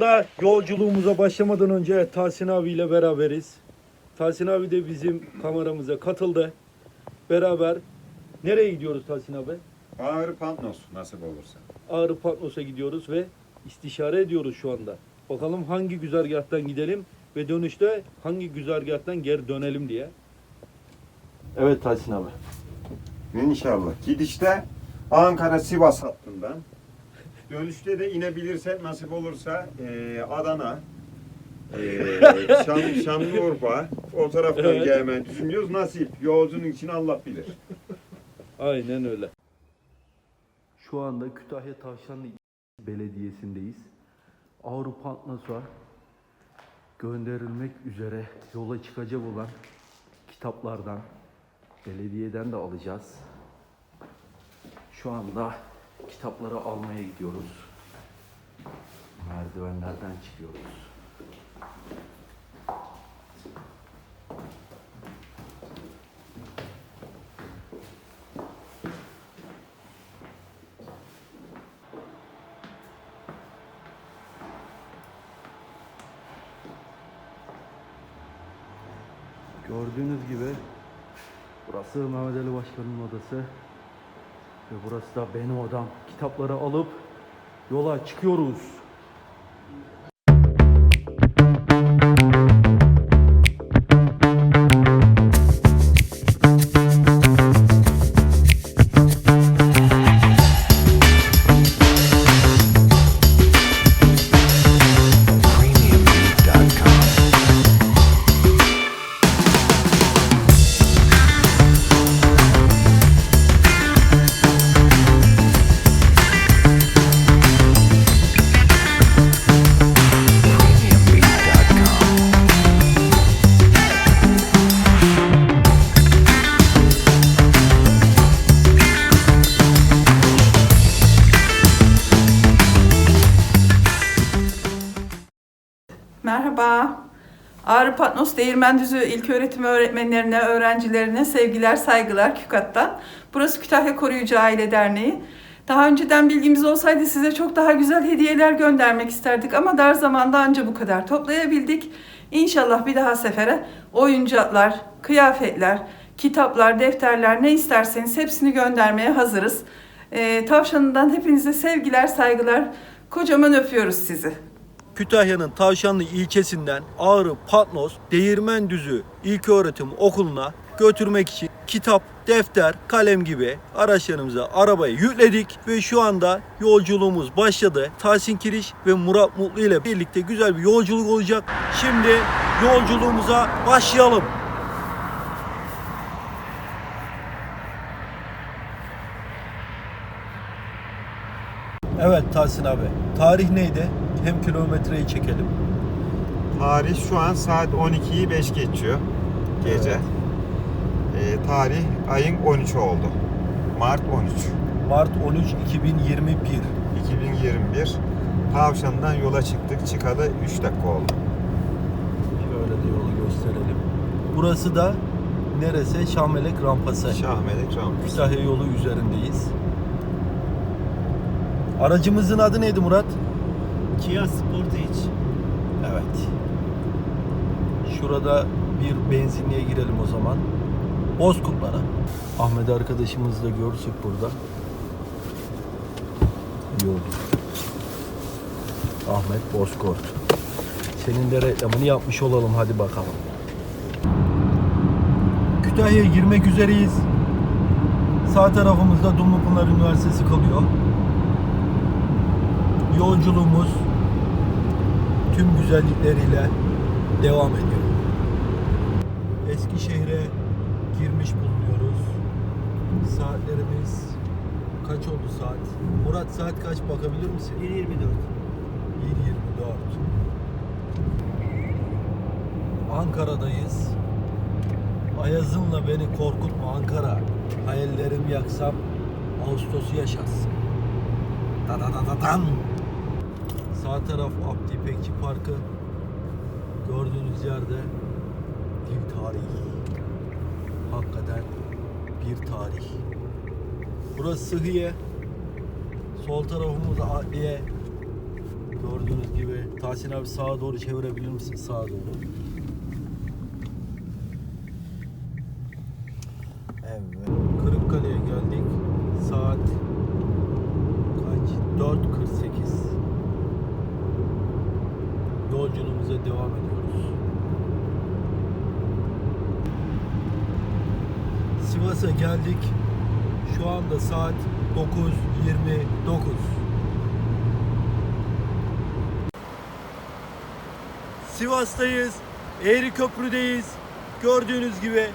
Anda yolculuğumuza başlamadan önce Tahsin abiyle beraberiz. Tahsin abi de bizim kameramıza katıldı. Beraber nereye gidiyoruz Tahsin abi? Ağrı Pantnos nasip olursa. Ağrı Patnos'a gidiyoruz ve istişare ediyoruz şu anda. Bakalım hangi güzergahtan gidelim ve dönüşte hangi güzergahtan geri dönelim diye. Evet Tahsin abi. İnşallah. Gidişte Ankara Sivas hattından. Dönüşte de inebilirse nasip olursa eee, Adana, eee Şan, Şanlıurfa o taraftan Evet. gelmeyi düşünüyoruz. Nasip. Yolcunun için Allah bilir. Aynen öyle. Şu anda Kütahya Tavşanlı Belediyesi'ndeyiz. Avrupa Atlas'a gönderilmek üzere yola çıkacak olan kitaplardan belediyeden de alacağız. Şu anda kitapları almaya gidiyoruz. Merdivenlerden çıkıyoruz. Gördüğünüz gibi burası Mehmet Ali Başkan'ın odası. Ve burası da benim odam. Kitapları alıp yola çıkıyoruz. Ağrı Patnos Değirmendüzü İlköğretim öğretmenlerine, öğrencilerine sevgiler, saygılar KÜKAT'tan. Burası Kütahya Koruyucu Aile Derneği. Daha önceden bilgimiz olsaydı size çok daha güzel hediyeler göndermek isterdik ama dar zamanda anca bu kadar toplayabildik. İnşallah bir daha sefere oyuncaklar, kıyafetler, kitaplar, defterler ne isterseniz hepsini göndermeye hazırız. Ee, tavşanından hepinize sevgiler, saygılar. Kocaman öpüyoruz sizi. Kütahya'nın Tavşanlı ilçesinden Ağrı Patnos Değirmendüzü İlköğretim Okulu'na götürmek için kitap, defter, kalem gibi araçlarımızı arabaya yükledik ve şu anda yolculuğumuz başladı. Tahsin Kiriş ve Murat Mutlu ile birlikte güzel bir yolculuk olacak. Şimdi yolculuğumuza başlayalım. Evet Tahsin abi. Tarih neydi? Hem kilometreyi çekelim. Tarih şu an saat 12'yi 5 geçiyor gece. Evet. Eee, tarih ayın 13'ü oldu. Mart 13. Mart 13 2021. 2021 Tavşan'dan yola çıktık. Çıkalı 3 dakika oldu. Şöyle de yolu gösterelim. Burası da neresi? Şahmelek Rampası. Şahmelik Rampası. Kütahya yolu üzerindeyiz. Aracımızın adı neydi Murat? Kia Sportage. Evet. Şurada bir benzinliğe girelim o zaman. Bozkurtlara. Ahmet arkadaşımızı da görürsek burada. İyi. Ahmet Bozkurt. Senin de reklamını yapmış olalım hadi bakalım. Kütahya'ya girmek üzereyiz. Sağ tarafımızda Dumlupınar Üniversitesi kalıyor. Yolculuğumuz tüm güzellikleriyle devam ediyor. Eskişehir'e girmiş bulunuyoruz. Saatlerimiz kaç oldu saat? Murat saat kaç bakabilir misin? 1.24. 1.24. Ankara'dayız. Ayaz'ınla beni korkutma Ankara. Hayallerimi yaksam Ağustos'u yaşarsın. Da da da da dan. Sağ taraf Abdi İpekçi Parkı. Gördüğünüz yerde bir tarih. Hakikaten bir tarih. Burası Sıhhiye. Sol tarafımız Adliye. Gördüğünüz gibi Tahsin abi sağa doğru çevirebilir misin? Sağa doğru. Evet. Kırıkkale'ye geldik. Saat kaç? 4.48. Yolculuğumuza devam ediyoruz. Sivas'a geldik. Şu anda saat 9.29. Sivas'tayız. Eğri Köprü'deyiz. Gördüğünüz gibi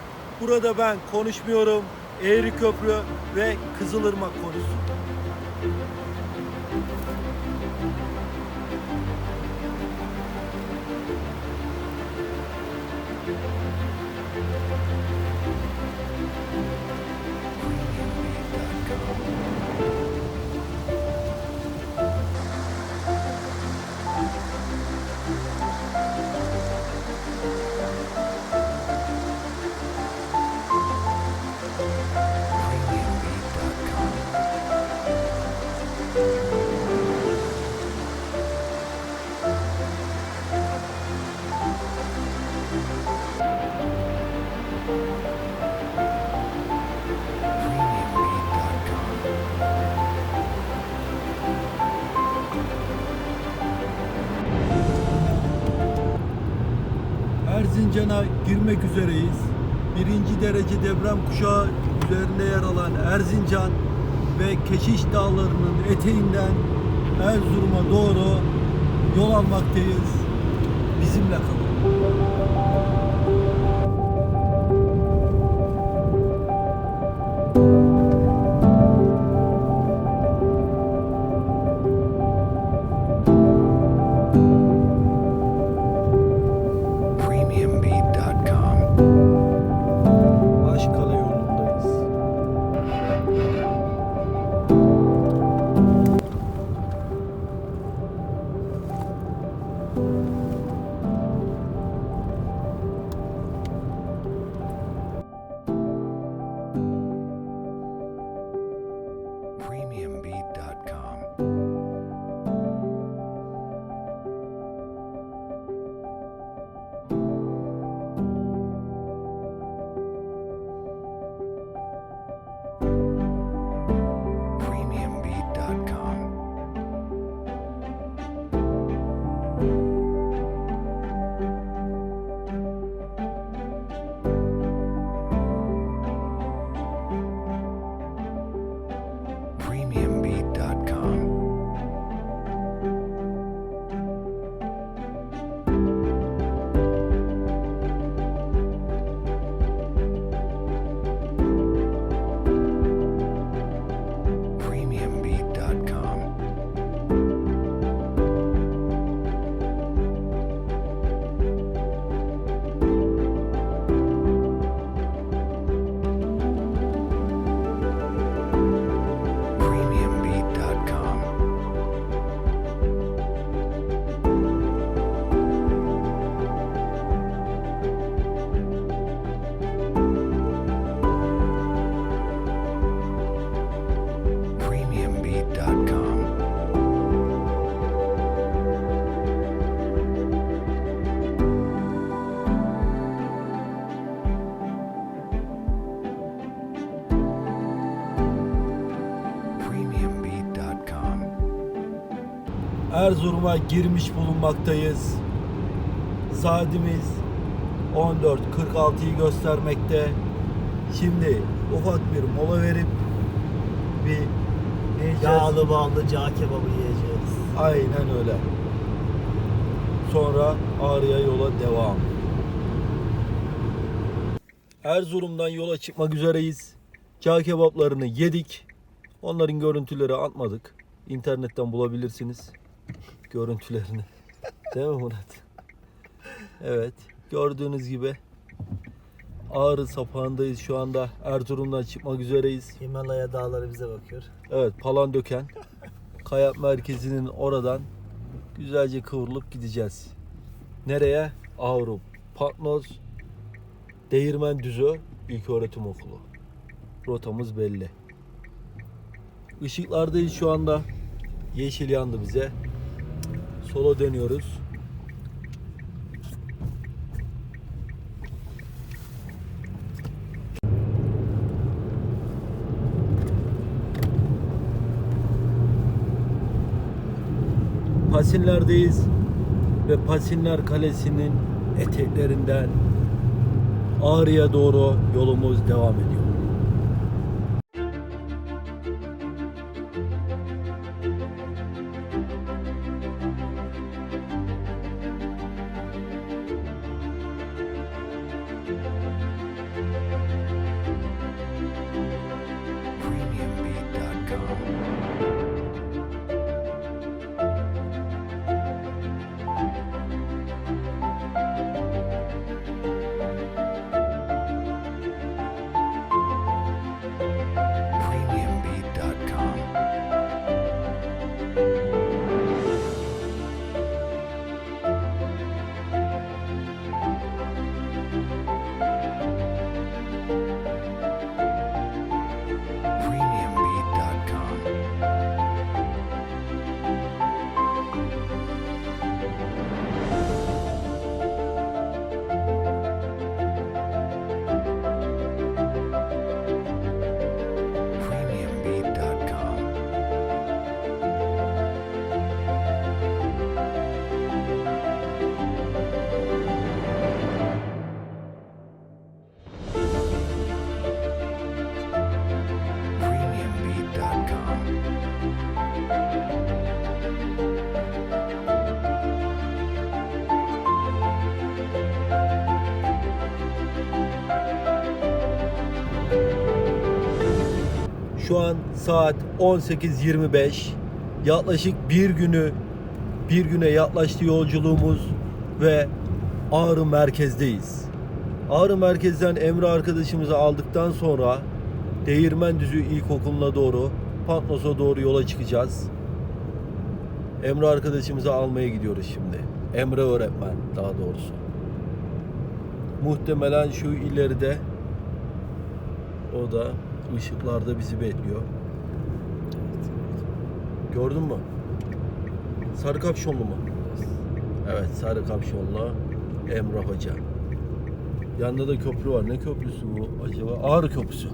burada ben konuşmuyorum. Eğri Köprü ve Kızılırmak konusu. Erzincan'a girmek üzereyiz. Birinci derece deprem kuşağı üzerinde yer alan Erzincan ve Keşiş Dağları'nın eteğinden Erzurum'a doğru yol almaktayız. Bizimle kalın. premium beef. Erzurum'a girmiş bulunmaktayız. Saatimiz 14.46'yı göstermekte. Şimdi ufak bir mola verip bir ne yiyeceğiz? Yağlı ballı cağ kebabı yiyeceğiz. Aynen öyle. Sonra Ağrı'ya yola devam. Erzurum'dan yola çıkmak üzereyiz. Cağ kebaplarını yedik. Onların görüntüleri atmadık. İnternetten bulabilirsiniz görüntülerini. Değil mi Murat? Evet. Gördüğünüz gibi Ağrı sapağındayız şu anda. Erzurum'dan çıkmak üzereyiz. Himalaya dağları bize bakıyor. Evet Palandöken Kayak Merkezi'nin oradan güzelce kıvrılıp gideceğiz. Nereye? Avrupa. Patnos Değirmen Düzü İlköğretim Okulu. Rotamız belli. Işıklardayız şu anda. Yeşil yandı bize. Sola dönüyoruz. Pasinler'deyiz ve Pasinler Kalesi'nin eteklerinden Ağrı'ya doğru yolumuz devam ediyor. Şu an saat 18.25. Yaklaşık bir günü bir güne yaklaştı yolculuğumuz ve Ağrı merkezdeyiz. Ağrı merkezden Emre arkadaşımızı aldıktan sonra Değirmendüzü İlkokulu'na doğru Patnos'a doğru yola çıkacağız. Emre arkadaşımızı almaya gidiyoruz şimdi. Emre öğretmen daha doğrusu. Muhtemelen şu ileride o da ışıklarda bizi bekliyor. Gördün mü? Sarı kapşonlu mu? Evet sarı kapşonlu Emrah Hoca. Yanında da köprü var. Ne köprüsü bu acaba? Ağrı Köprüsü.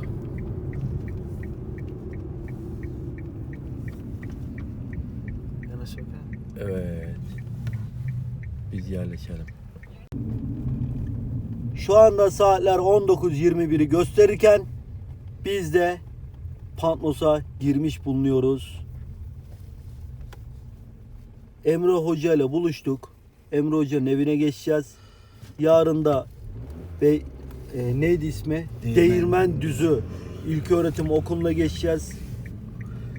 Evet. Biz yerleşelim. Şu anda saatler 19.21'i gösterirken biz de Pantnos'a girmiş bulunuyoruz. Emre Hoca ile buluştuk. Emre Hoca'nın evine geçeceğiz. Yarın da ve e, neydi ismi? Değirmen, Düzü İlköğretim Okulu'na geçeceğiz.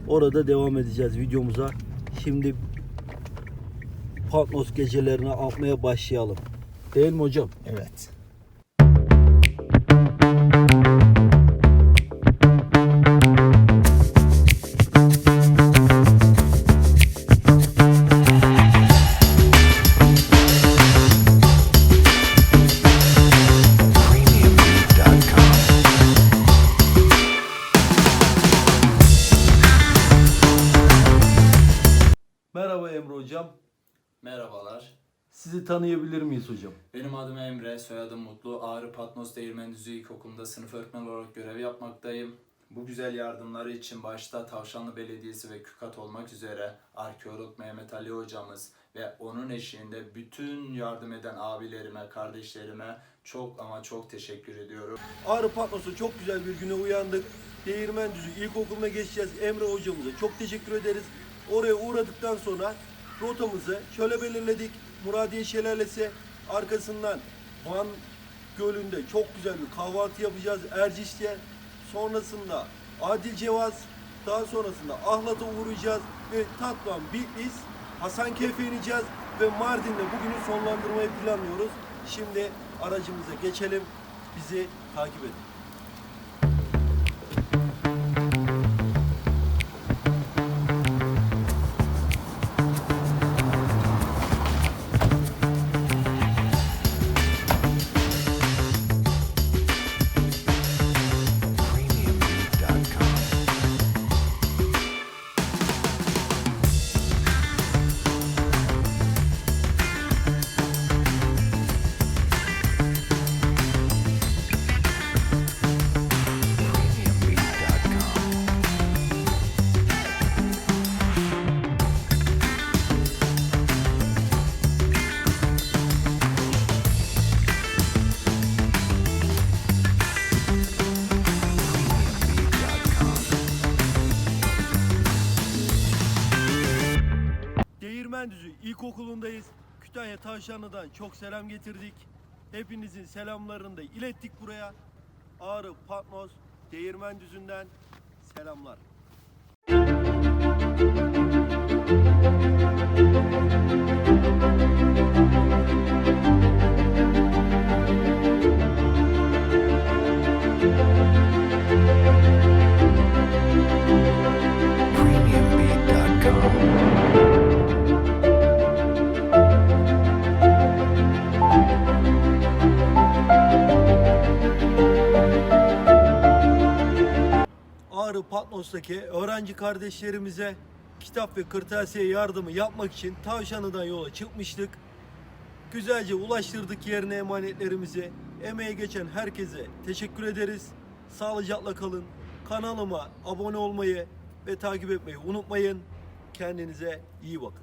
Orada devam edeceğiz videomuza. Şimdi Patmos gecelerine atmaya başlayalım. Değil mi hocam? Evet. Tanıyabilir miyiz hocam? Benim adım Emre, soyadım Mutlu. Ağrı Patnos Değirmendüzü İlkokulu'nda sınıf öğretmen olarak görev yapmaktayım. Bu güzel yardımları için başta Tavşanlı Belediyesi ve KÜKAT olmak üzere arkeolog Mehmet Ali hocamız ve onun eşliğinde bütün yardım eden abilerime, kardeşlerime çok ama çok teşekkür ediyorum. Ağrı Patnos'a çok güzel bir güne uyandık. Değirmendüzü İlkokulu'na geçeceğiz. Emre hocamıza çok teşekkür ederiz. Oraya uğradıktan sonra rotamızı şöyle belirledik. Muradiye Şelalesi arkasından Van Gölü'nde çok güzel bir kahvaltı yapacağız Erciş'te. Sonrasında Adil Cevaz, daha sonrasında Ahlat'a uğrayacağız ve Tatvan, Bitlis, Hasankeyf'e ineceğiz ve Mardin'de bugünü sonlandırmayı planlıyoruz. Şimdi aracımıza geçelim. Bizi takip edin. İlkokulu'ndayız. Kütahya Tavşanlı'dan çok selam getirdik. Hepinizin selamlarını da ilettik buraya. Ağrı Patnos Değirmendüzü'nden selamlar. Premiumbeat.com. Diyarı Patnos'taki öğrenci kardeşlerimize kitap ve kırtasiye yardımı yapmak için Tavşanı'dan yola çıkmıştık. Güzelce ulaştırdık yerine emanetlerimizi. Emeğe geçen herkese teşekkür ederiz. Sağlıcakla kalın. Kanalıma abone olmayı ve takip etmeyi unutmayın. Kendinize iyi bakın.